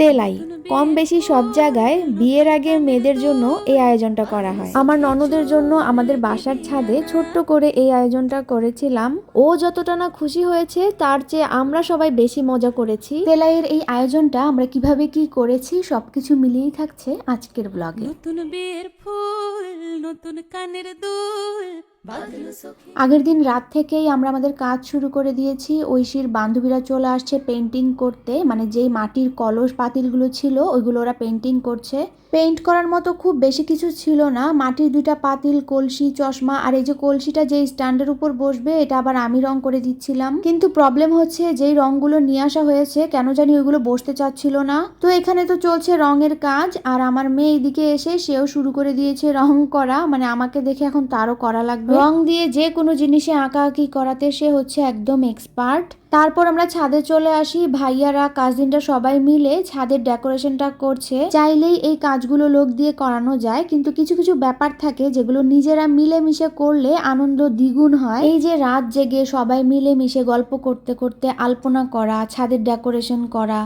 তেলাই কম বেশি সব জায়গায় বিয়ের আগে মেয়েদের জন্য এই আয়োজনটা করা হয়। আমার ননদের জন্য আমাদের বাসার ছাদে ছোট্ট করে এই আয়োজনটা করেছিলাম। ও যতটা না খুশি হয়েছে, তার চেয়ে আমরা সবাই বেশি মজা করেছি। তেলাইয়ের এই আয়োজনটা আমরা কীভাবে কি করেছি, সবকিছু মিলিয়েই থাকছে আজকের ব্লগে। নতুন বিয়ের ফুল, নতুন কানের দুল আগের দিন রাত থেকেই আমরা আমাদের কাজ শুরু করে দিয়েছি। ঐশীর বান্ধবীরা চলে আসছে পেন্টিং করতে। মানে যেই মাটির কলস পাতিলগুলো ছিল, ওইগুলো ওরা পেন্টিং করছে। পেইন্ট করার মতো খুব বেশি কিছু ছিল না। মাটির দুইটা পাতিল, কলসি, চশমা আর এই যে কলসিটা যেই স্ট্যান্ডের উপর বসবে, এটা আবার আমি রং করে দিচ্ছিলাম। কিন্তু প্রবলেম হচ্ছে যেই রংগুলো নিয়ে আসা হয়েছে, কেন জানি ওইগুলো বসতে চাচ্ছিল না। তো এখানে তো চলছে রঙের কাজ, আর আমার মেয়ে এদিকে এসে সেও শুরু করে দিয়েছে রং করা। মানে আমাকে দেখে এখন তারও করা লাগবে। রং দিয়ে যে কোনো জিনিসে আঁকাআঁকি করাতে সে হচ্ছে একদম এক্সপার্ট তারপর আমরা ছাদে চলে আসি। ভাইয়ারা কাজিনরা সবাই মিলে ছাদের ডেকোরেশনটা করছে। চাইলেই এই কাজগুলো লোক দিয়ে করানো যায়, কিন্তু কিছু কিছু ব্যাপার থাকে যেগুলো নিজেরা মিলেমিশে করলে আনন্দ দ্বিগুণ হয়। এই যে রাত জেগে সবাই মিলেমিশে গল্প করতে করতে আলপনা করা, ছাদের ডেকোরেশন করা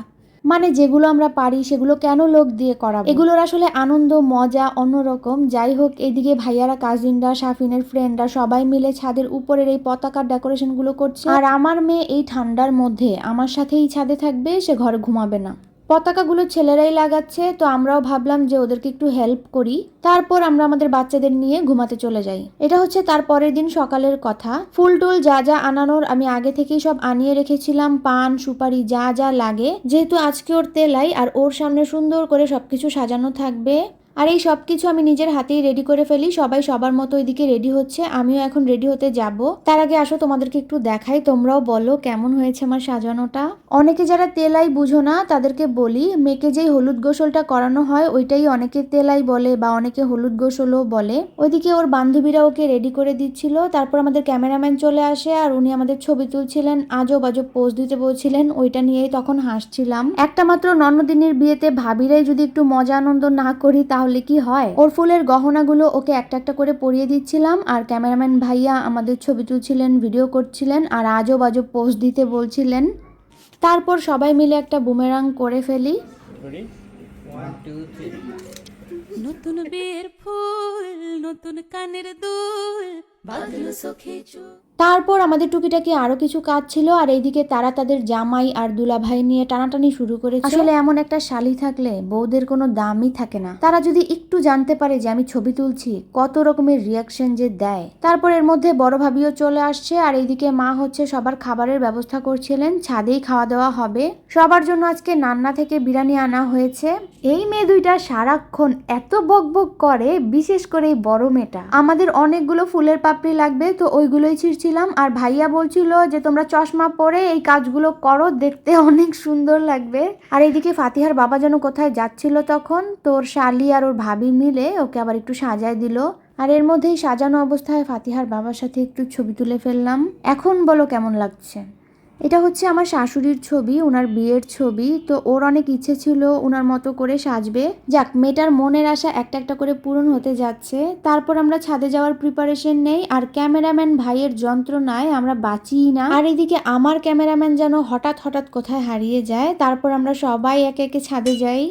মানে যেগুলো আমরা পারি, সেগুলো কেন লোক দিয়ে করা এগুলোর আসলে আনন্দ, মজা অন্যরকম। যাই হোক, এদিকে ভাইয়ারা কাজিনরা সাফিনের ফ্রেন্ডরা সবাই মিলে ছাদের উপরের এই পতাকার ডেকোরেশনগুলো করছে। আর আমার মেয়ে এই ঠান্ডার মধ্যে, আমার সাথেই ছাদে থাকবে, সে ঘরে ঘুমাবে না। পতাকাগুলো ছেলেরাই লাগাচ্ছে, তো আমরাও ভাবলাম যে ওদেরকে একটু হেল্প করি। তারপর আমরা আমাদের বাচ্চাদের নিয়ে ঘুমাতে চলে যাই। এটা হচ্ছে তার পরের দিন সকালের কথা। ফুল টুল যা যা আনানোর আমি আগে থেকেই সব আনিয়ে রেখেছিলাম, পান, সুপারি যা যা লাগে। যেহেতু আজকে ওর তেলাই আর ওর সামনে সুন্দর করে সবকিছু সাজানো থাকবে আর এই সব কিছু আমি নিজের হাতেই রেডি করে ফেলি। সবাই সবার মতো এদিকে রেডি হচ্ছে। আমিও এখন রেডি হতে যাব। তার আগে আসো, তোমাদেরকে একটু দেখাই। তোমরাও বলো, কেমন হয়েছে আমার সাজানোটা? অনেকে যারা তেলাই বুঝো না, তাদেরকে বলি, মেয়েকে যেই হলুদ গোসলটা করানো হয়, ওইটাই অনেকে তেলাই বলে বা অনেকে হলুদ গোসলও বলে। ওইদিকে ওর বান্ধবীরা ওকে রেডি করে দিচ্ছিল। তারপর আমাদের ক্যামেরাম্যান চলে আসে আর উনি আমাদের ছবি তুলছিলেন আজব আজব পোজ দিতে বলছিলেন। ওইটা নিয়েই তখন হাসছিলাম। একটা মাত্র নন্নদিনীর বিয়েতে ভাবিরাই যদি একটু মজা আনন্দ না করি তাহলে কি হয়? ওর ফুলের গহনাগুলো ওকে একটা একটা করে পরিয়ে দিচ্ছিলাম আর ক্যামেরাম্যান ভাইয়া আমাদের ছবি তুলছিলেন ভিডিও করছিলেন আর আজব আজব পোস্ট দিতে বলছিলেন। তারপর সবাই মিলে একটা বুমেরাং করে ফেলি. নতুন বিয়ের ফুল নতুন কানের দুল বাঁধলো সখী চুল তারপর আমাদের টুকিটাকি আরও কিছু কাজ ছিল, আর এইদিকে তারা তাদের জামাই আর দুলাভাই নিয়ে টানাটানি শুরু করেছে। আসলে এমন একটা শালি থাকলে বউদের কোনো দামই থাকে না। তারা যদি একটু জানতে পারে যে আমি ছবি তুলছি, কত রকমের রিয়াকশন যে দেয়। তারপর এর মধ্যে বড় ভাবিও চলে আসছে, আর এইদিকে মা হচ্ছে সবার খাবারের ব্যবস্থা করছিলেন, ছাদেই খাওয়া দাওয়া হবে। সবার জন্য আজকে নান্না থেকে বিরিয়ানি আনা হয়েছে। এই মেয়ে দুইটা সারাক্ষণ এত বকবক করে, বিশেষ করে এই বড় মেয়েটা। আমাদের অনেকগুলো ফুলের পাপড়ি লাগবে, তো ওইগুলোই ছিঁড়ছিলাম আর ভাইয়া বলছিল যে, তোমরা চশমা পরে এই কাজগুলো করো, দেখতে অনেক সুন্দর লাগবে। আর এদিকে ফাতিহার বাবা যেন কোথায় যাচ্ছিল তখন, তোর শালি আর ওর ভাবি মিলে ওকে আবার একটু সাজায় দিল। আর এর মধ্যেই সাজানো অবস্থায় ফাতিহার বাবার সাথে একটু ছবি তুলে ফেললাম। এখন বলো কেমন লাগছে? এটা হচ্ছে আমার শাশুড়ির ছবি, ওনার বিয়ের ছবি। তো ওর অনেক ইচ্ছে ছিল ওনার মতো করে সাজবে। যাক, মেয়েটার মনের আশা একটা একটা করে পূরণ হতে যাচ্ছে। তারপর আমরা ছাদে যাওয়ার প্রিপারেশন নেই। আর ক্যামেরাম্যান ভাইয়ের যন্ত্রণায় আমরা বাঁচিই না। আর এদিকে আমার ক্যামেরাম্যান যেন হঠাৎ হঠাৎ কোথায় হারিয়ে যায়। তারপর আমরা সবাই একে একে ছাদে যাই।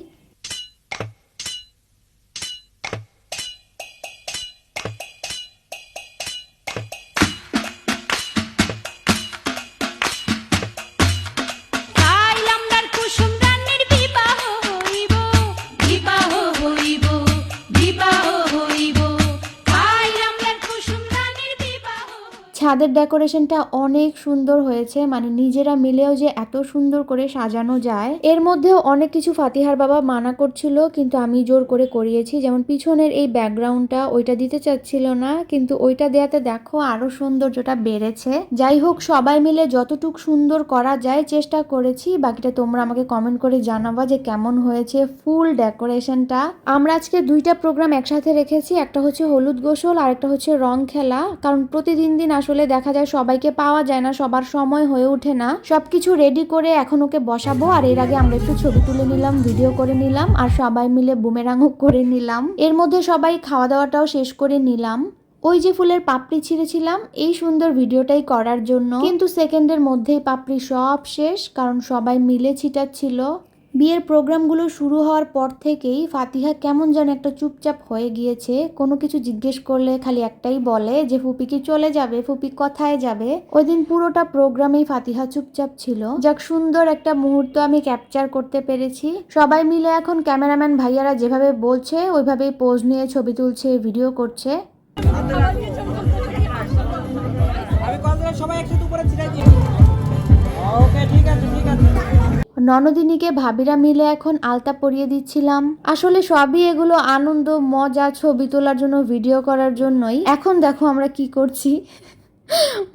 ছাদের ডেকোরেশনটা অনেক সুন্দর হয়েছে। মানে নিজেরা মিলেও যে এত সুন্দর করে সাজানো যায়। এর মধ্যেও অনেক কিছু ফাতিহার বাবা মানা করছিল, কিন্তু আমি জোর করে করিয়েছি। যেমন পিছনের এই ব্যাকগ্রাউন্ডটা ওইটা দিতে চাচ্ছিল না, কিন্তু ওইটা দেয়াতে দেখো আরও সৌন্দর্যটা বেড়েছে। যাই হোক, সবাই মিলে যতটুক সুন্দর করা যায় চেষ্টা করেছি। বাকিটা তোমরা আমাকে কমেন্ট করে জানাবা যে কেমন হয়েছে ফুল ডেকোরেশনটা। আমরা আজকে দুইটা প্রোগ্রাম একসাথে রেখেছি। একটা হচ্ছে হলুদ গোসল আর একটা হচ্ছে রং খেলা। কারণ প্রতিদিন দিন আসলে দেখা যায় সবাইকে পাওয়া যায় না, সবার সময় হয়ে ওঠে না। সবকিছু রেডি করে এখন ওকে বসাবো, আর এর আগে আমরা একটু ছবি তুলে নিলাম ভিডিও করে নিলাম, আর সবাই মিলে বুমেরাঙও করে নিলাম। এর মধ্যে সবাই খাওয়া দাওয়াটাও শেষ করে নিলাম। ওই যে ফুলের পাপড়ি ছিঁড়েছিলাম, এই সুন্দর ভিডিওটাই করার জন্য। কিন্তু সেকেন্ডের মধ্যেই পাপড়ি সব শেষ, কারণ সবাই মিলে ছিটাচ্ছিল। বিয়ের প্রোগ্রামগুলো শুরু হওয়ার পর থেকেই ফাতিহা কেমন যেন একটা চুপচাপ হয়ে গিয়েছে। কোনো কিছু জিজ্ঞেস করলে খালি একটাই বলে যে, ফুপি কি চলে যাবে? ফুপি কোথায় যাবে? ওই দিন পুরোটা প্রোগ্রামেই ফাতিহা চুপচাপ ছিল। যাক সুন্দর একটা মুহূর্ত আমি ক্যাপচার করতে পেরেছি। সবাই মিলে এখন ক্যামেরাম্যান ভাইয়ারা যেভাবে বলছে, ওইভাবেই পোজ নিয়ে ছবি তুলছে, ভিডিও করছে। সবাই একসাথে উপরে ওকে, ঠিক আছে ঠিক আছে। ননদিনীকে ভাবিরা মিলে এখন আলতা পরিয়ে দিচ্ছিলাম। আসলে সবই এগুলো আনন্দ, মজা, ছবি তোলার জন্য, ভিডিও করার জন্যই। এখন দেখো আমরা কি করছি।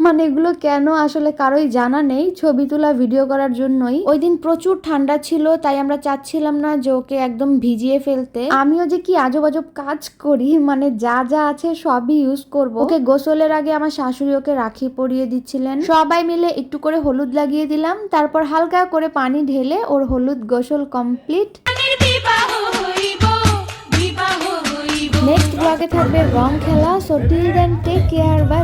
মানে এগুলো কেন আসলে কারোই জানা নেই। ছবি তোলা ভিডিও করার জন্যই। ওই দিন প্রচুর ঠান্ডা ছিল, তাই আমরা চাচ্ছিলাম না যে ওকে একদম ভিজিয়ে ফেলতে। আমিও যে কি আজব আজব কাজ করি মানে যা যা আছে সবই ইউজ করব। ওকে গোসলের আগে আমার শাশুড়ি ওকে রাখি পরিয়ে দিচ্ছিলেন। সবাই মিলে একটু করে হলুদ লাগিয়ে দিলাম। তারপর হালকা করে পানি ঢেলে ওর হলুদ গোসল কমপ্লিট নেক্সট ব্লগে থাকবে রং খেলা so till then take care bye